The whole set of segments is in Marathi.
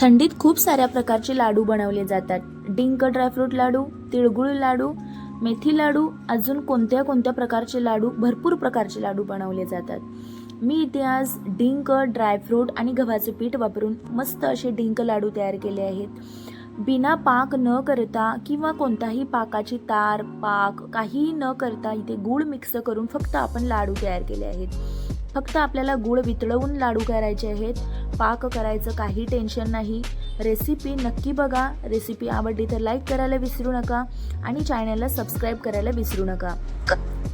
थंडीत खूप साऱ्या प्रकारचे लाडू बनवले जातात. डिंक ड्रायफ्रूट लाडू तिळगुळ लाडू मेथी लाडू अजून कोणत्या कोणत्या प्रकारचे लाडू भरपूर प्रकारचे लाडू बनवले जातात. मी इथे आज डिंक ड्रायफ्रूट आणि गव्हाचे पीठ वापरून मस्त असे डिंक लाडू तयार केले आहेत. बिना पाक न करता किंवा कोणताही पाकाची तार पाक काहीही न करता इथे गूळ मिक्स करून फक्त आपण लाडू तयार केले आहेत. फक्त आपल्याला गूळ वितळवून लाडू करायचे आहेत. पाक करायचं काही टेन्शन नाही. रेसिपी नक्की बघा. रेसिपी आवडली तर लाईक करायला विसरू नका. आणि चॅनलला सबस्क्राईब करायला विसरू नका.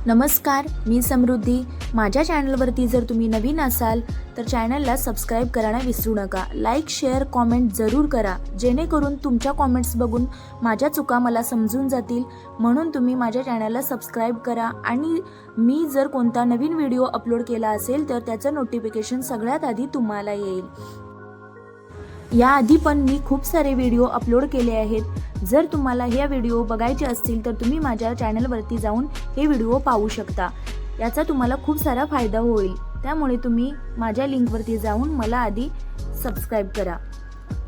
नमस्कार मी समृद्धी. माझ्या चॅनलवरती जर तुम्ही नवीन असाल तर चॅनलला सबस्क्राईब करायला विसरू नका. लाईक शेअर कॉमेंट जरूर करा. जेणेकरून तुमच्या कॉमेंट्स बघून माझ्या चुका मला समजून जातील. म्हणून तुम्ही माझ्या चॅनलला सबस्क्राईब करा. आणि मी जर कोणता नवीन व्हिडिओ अपलोड केला असेल तर त्याचं नोटिफिकेशन सगळ्यात आधी तुम्हाला येईल. याआधी पण मी खूप सारे व्हिडिओ अपलोड केले आहेत. जर तुम्हाला हे व्हिडिओ बघायचे असतील तर तुम्ही माझ्या चॅनलवरती जाऊन हे व्हिडिओ पाहू शकता. याचा तुम्हाला खूप सारा फायदा होईल. त्यामुळे तुम्ही माझ्या लिंकवरती जाऊन मला आधी सबस्क्राईब करा.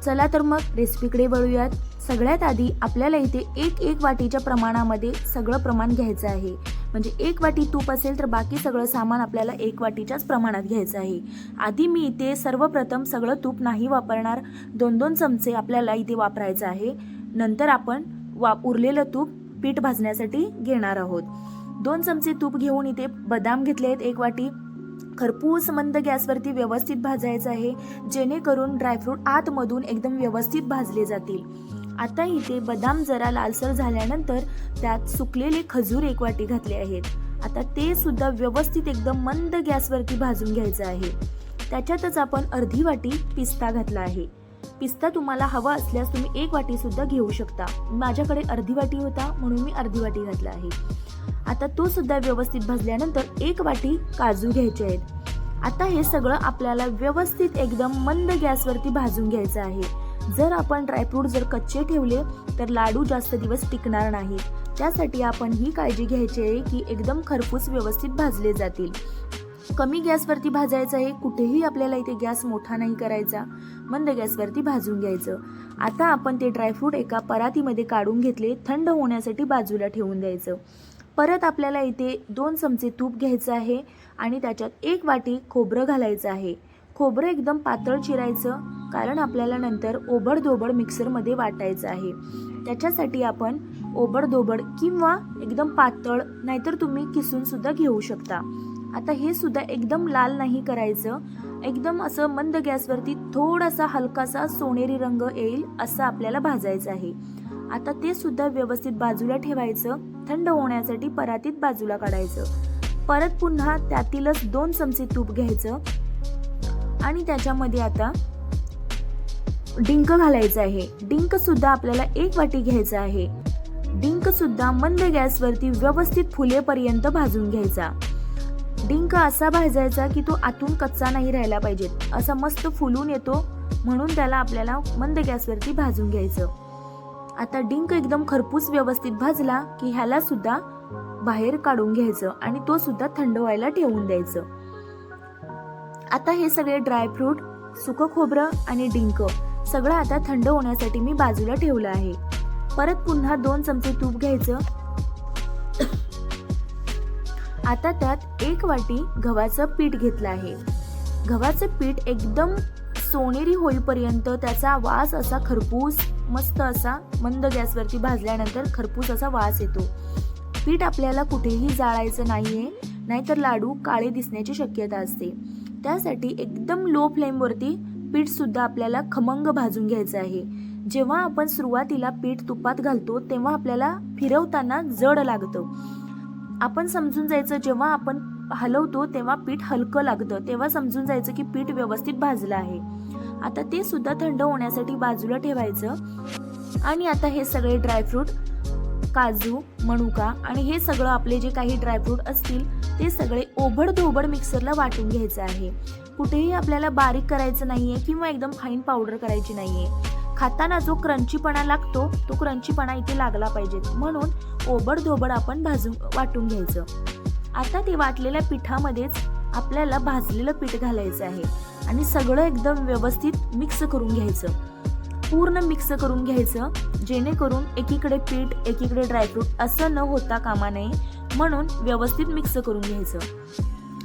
चला तर मग रेसिपीकडे वळूयात. सगळ्यात आधी आपल्याला इथे एक एक वाटीच्या प्रमाणामध्ये सगळं प्रमाण घ्यायचं आहे. म्हणजे एक वाटी तूप असेल तर बाकी सगळं सामान आपल्याला एक वाटीच्याच प्रमाणात घ्यायचं आहे. आधी मी इथे सर्वप्रथम सगळं तूप नाही वापरणार. दोन दोन चमचे आपल्याला इथे वापरायचं आहे. नंतर आपण वा उरलेलं तूप पीठ भाजण्यासाठी घेणार आहोत. दोन चमचे तूप घेऊन इथे बदाम घेतले आहेत एक वाटी. खरपूस मंद गॅसवरती व्यवस्थित भाजायचं आहे. जेणेकरून ड्रायफ्रूट आतमधून एकदम व्यवस्थित भाजले जातील. आता इथे बदाम जरा लालसर झाल्यानंतर त्यात सुकलेले खजूर एक वाटी घातले आहेत. आता ते सुद्धा व्यवस्थित एकदम मंद गॅसवरती भाजून घ्यायचं आहे. त्याच्यातच आपण अर्धी वाटी पिस्ता घातला आहे. पिस्ता तुम्हाला हवा असल्यास तुम्ही एक वाटी सुद्धा घेऊ शकता. माझ्याकडे अर्धी वाटी होता म्हणून मी अर्धी वाटी घातला आहे. आता तो सुद्धा व्यवस्थित भाजल्यानंतर एक वाटी काजू घ्यायचे आहेत. आता हे सगळं आपल्याला व्यवस्थित एकदम मंद गॅसवरती भाजून घ्यायचं आहे. जर आपण ड्रायफ्रूट जर कच्चे ठेवले तर लाडू जास्त दिवस टिकणार नाही त्यासाठी आपण ही काळजी घ्यायची आहे की एकदम खरपूस व्यवस्थित भाजले जातील. कमी गॅसवरती भाजायचं आहे कुठेही आपल्याला इथे गॅस मोठा नाही करायचा. मंद गॅसवरती भाजून घ्यायचं. आता आपण ते ड्रायफ्रूट एका परातीमध्ये काढून घेतले थंड होण्यासाठी बाजूला ठेवून द्यायचं. परत आपल्याला इथे दोन चमचे तूप घ्यायचं आहे आणि त्याच्यात एक वाटी खोबरं घालायचं आहे. खोबरं एकदम पातळ चिरायचं कारण आपल्याला नंतर ओबडधोबड मिक्सरमध्ये वाटायचं आहे. त्याच्यासाठी आपण ओबडधोबड किंवा एकदम पातळ नाहीतर तुम्ही किसूनसुद्धा घेऊ शकता. आता हे सुद्धा एकदम लाल नाही करायचं. एकदम असं मंद गॅसवरती थोडासा हलकासा सोनेरी रंग येईल असं आपल्याला भाजायचं आहे. आता ते सुद्धा व्यवस्थित बाजूला ठेवायचं. थंड होण्यासाठी परातीत बाजूला काढायचं. परत पुन्हा त्यातीलच दोन चमचे तूप घ्यायचं. आणि त्याच्यामध्ये आता डिंक घालायचं आहे. डिंक सुद्धा आपल्याला एक वाटी घ्यायचा आहे. डिंक सुद्धा मंद गॅसवरती व्यवस्थित फुलेपर्यंत भाजून घ्यायचा. डिंक असा भाजायचा की तो आतून कच्चा नाही राहिला पाहिजे. असा मस्त फुलून येतो म्हणून त्याला आपल्याला मंद गॅसवरती भाजून घ्यायचं. आता डिंक एकदम खरपूस व्यवस्थित भाजला की ह्याला सुद्धा बाहेर काढून घ्यायचं आणि तो सुद्धा थंड व्हायला ठेवून द्यायचं. आता हे सगळे ड्रायफ्रूट सुकं खोबरं आणि डिंक सगळं आता थंड होण्यासाठी मी बाजूला ठेवलं आहे. परत पुन्हा दोन चमचे तूप घ्यायचं. आता त्यात एक वाटी गव्हाचं पीठ घेतलं आहे. गव्हाचं पीठ एकदम सोनेरी होईपर्यंत त्याचा वास असा खरपूस मस्त असा मंद गॅसवरती भाजल्यानंतर खरपूस असा वास येतो. पीठ आपल्याला कुठेही जाळायचं नाहीये नाहीतर लाडू काळे दिसण्याची शक्यता असते. त्यासाठी एकदम लो फ्लेमवरती पीठसुद्धा आपल्याला खमंग भाजून घ्यायचं आहे. जेव्हा आपण सुरुवातीला पीठ तुपात घालतो तेव्हा आपल्याला फिरवताना जड लागतं. आपण समजून जायचं जेव्हा आपण हलवतो तेव्हा पीठ हलकं लागतं. तेव्हा समजून जायचं की पीठ व्यवस्थित भाजलं आहे. आता ते सुद्धा थंड होण्यासाठी बाजूला ठेवायचं. आणि आता हे सगळे ड्रायफ्रूट काजू मनुका आणि हे सगळं आपले जे काही ड्रायफ्रूट असतील ते सगळे ओबड धोबड मिक्सरला वाटून घ्यायचं आहे. कुठेही आपल्याला बारीक करायचं नाहीये किंवा एकदम फाईन पावडर करायची नाहीये. खाताना जो क्रंचीपणा लागतो तो क्रंचीपणा इथे लागला पाहिजे. म्हणून ओबड धोबड आपण भाजून वाटून घ्यायचं. आता ते वाटलेल्या पिठामध्येच आपल्याला भाजलेलं पीठ घालायचं आहे. आणि सगळं एकदम व्यवस्थित मिक्स करून घ्यायचं. पूर्ण मिक्स करून घ्यायचं जेणेकरून एकीकडे पीठ एकीकडे ड्रायफ्रूट असं न होता कामा नये म्हणून व्यवस्थित मिक्स करून घ्यायचं.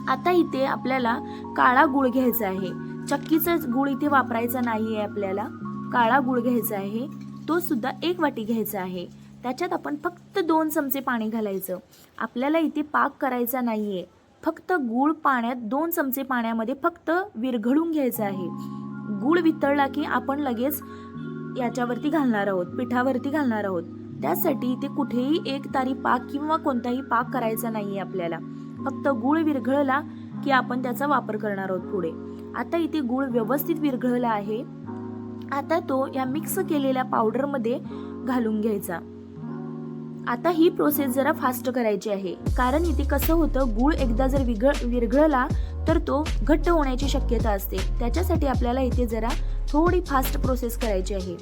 आता इथे आपल्याला काळा गुळ घ्यायचा आहे. चक्कीचा गुळ इथे वापरायचा नाही आहे आपल्याला. काळा गुळ घ्यायचा आहे. तो सुद्धा एक वाटी घ्यायचा आहे. त्याच्यात आपण फक्त दोन चमचे पाणी घालायचं. आपल्याला इथे पाक करायचा नाही आहे फक्त गूळ पाण्यात दोन चमचे पाण्यामध्ये फक्त विरघळून घ्यायचं आहे. गूळ वितळला की आपण लगेच याच्यावरती घालणार आहोत पिठावरती घालणार आहोत. त्यासाठी इथे कुठेही एक तारी पाक किंवा कोणताही पाक करायचा नाही आहे आपल्याला. फक्त गूळ विरघळला की आपण त्याचा वापर करणार आहोत पुढे. आता इथे गूळ व्यवस्थित विरघळला आहे. आता तो या मिक्स केलेल्या पावडरमध्ये घालून घ्यायचा. आता ही प्रोसेस जरा फास्ट करायची आहे. कारण इथे कसं होतं गूळ एकदा जर विघळ विरघळला तर तो घट्ट होण्याची शक्यता असते. त्याच्यासाठी आपल्याला इथे जरा थोडी फास्ट प्रोसेस करायची आहे.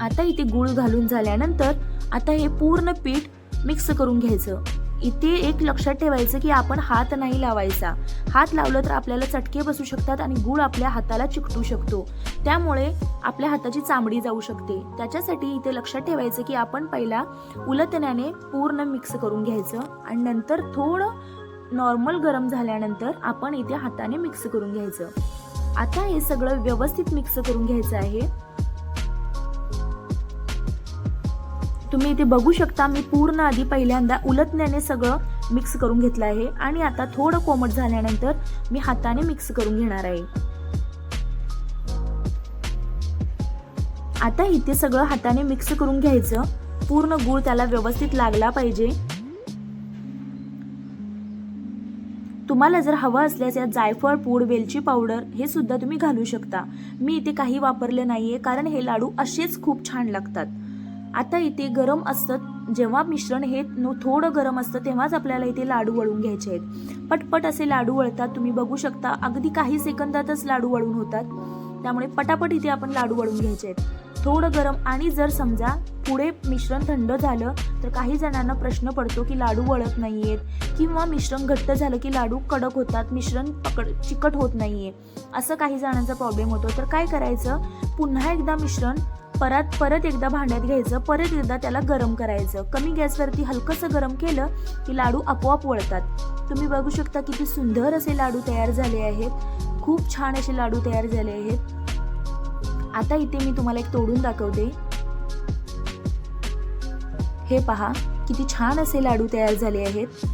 आता इथे गूळ घालून झाल्यानंतर आता हे पूर्ण पीठ मिक्स करून घ्यायचं. इथे एक लक्षात ठेवायचं की आपण हात नाही लावायचा. हात लावलं तर आपल्याला चटके बसू शकतात आणि गूळ आपल्या हाताला चिकटू शकतो. त्यामुळे आपल्या हाताची चामडी जाऊ शकते. त्याच्यासाठी इथे लक्षात ठेवायचं की आपण पहिला उलतण्याने पूर्ण मिक्स करून घ्यायचं आणि नंतर थोडं नॉर्मल गरम झाल्यानंतर आपण इथे हाताने मिक्स करून घ्यायचं. आता हे सगळं व्यवस्थित मिक्स करून घ्यायचं आहे. तुम्ही इथे बघू शकता मी पूर्ण आधी पहिल्यांदा उलटण्याने सगळं मिक्स करून घेतलं आहे. आणि आता थोडं कोमट झाल्यानंतर मी हाताने मिक्स करून घेणार आहे. आता इथे सगळं हाताने मिक्स करून घ्यायचं. पूर्ण गूळ त्याला व्यवस्थित लागला पाहिजे. तुम्हाला जर हवं असल्यास यात जायफळ पूड वेलची पावडर हे सुद्धा तुम्ही घालू शकता. मी इथे काही वापरले नाहीये कारण हे लाडू असेच खूप छान लागतात. आता इथे गरम असतं जेव्हा मिश्रण हे थोडं गरम असतं तेव्हाच आपल्याला इथे लाडू वळून घ्यायचे आहेत. पटपट असे लाडू वळतात. तुम्ही बघू शकता अगदी काही सेकंदातच लाडू वळून होतात. त्यामुळे पटापट इथे आपण लाडू वळून घ्यायचे आहेत. थोडं गरम आणि जर समजा पुढे मिश्रण थंड झालं तर काही जणांना प्रश्न पडतो की लाडू वळत नाही आहेत किंवा मिश्रण घट्ट झालं की लाडू कडक होतात मिश्रण पकड चिकट होत नाही आहे असं काही जणांचा प्रॉब्लेम होतो. तर काय करायचं? पुन्हा एकदा मिश्रण परत परत एकदा भांड्यात घ्यायचं परत एकदा त्याला गरम करायचं. कमी गॅसवरती हलकंसं गरम केलं की लाडू आपोआप वळतात. तुम्ही बघू शकता किती सुंदर असे लाडू तयार झाले आहेत. खूप छान असे लाडू तयार झाले आहेत. आता इथे मी तुम्हाला एक तोडून दाखवते. हे पहा किती छान असे लाडू तयार झाले आहेत.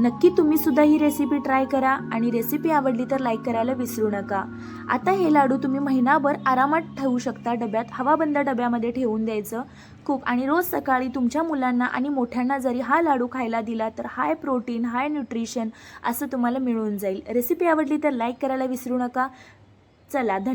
नक्की तुम्ही सुद्धा ही रेसिपी ट्राय करा आणि रेसिपी आवडली तर लाईक करायला विसरू नका. आता हे लाडू तुम्ही महिनाभर आरामात ठेवू शकता डब्यात. हवाबंद डब्यामध्ये ठेवून द्यायचं खूप. आणि रोज सकाळी तुमच्या मुलांना आणि मोठ्यांना जरी हा लाडू खायला दिला तर हाय प्रोटीन हाय न्यूट्रिशन असं तुम्हाला मिळून जाईल. रेसिपी आवडली तर लाईक करायला विसरू नका. चला धन्यवाद.